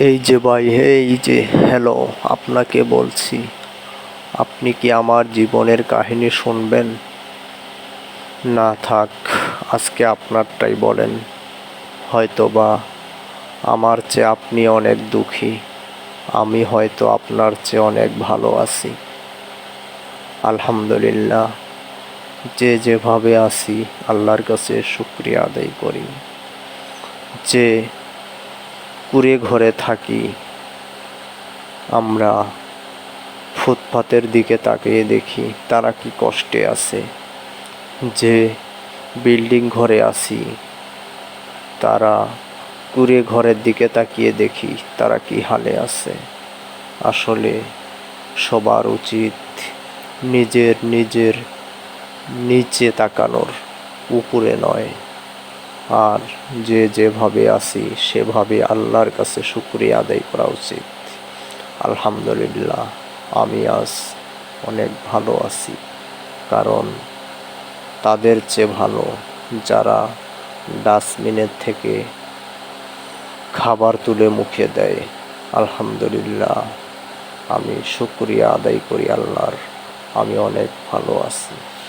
এই যে ভাই হে এই যে, হ্যালো, আপনাকে বলছি, আপনি কি আমার জীবনের কাহিনী শুনবেন? না থাক, আজকে আপনারটাই বলেন। হয়তো বা আমার চেয়ে আপনি অনেক দুঃখী, আমি হয়তো আপনার চেয়ে অনেক ভালো আছি। আলহামদুলিল্লাহ, যে যেভাবে আছি, আল্লাহর কাছে শুক্রিয়া আদায় করি। যে কুড়ে ঘরে থাকি। আমরা ফুটপাতের দিকে তাকিয়ে দেখি তারা কি কষ্টে আছে। যে বিল্ডিং ঘরে আছি, তারা কুড়ে ঘরের দিকে তাকিয়ে দেখি তারা কি হালে আছে। আসলে সবার উচিত নিজের নিজের নিচে তাকানোর, উপরে নয়। আর যে যেভাবে আছি, সেভাবে আল্লাহর কাছে শুক্রিয়া আদায় করা উচিত। আলহামদুলিল্লাহ, আমি আজ অনেক ভালো আছি। কারণ তাদের চেয়ে ভালো যারা ডাস্টবিনের থেকে খাবার তুলে মুখে দেয়। আলহামদুলিল্লাহ, আমি শুক্রিয়া আদায় করি আল্লাহর। আমি অনেক ভালো আছি।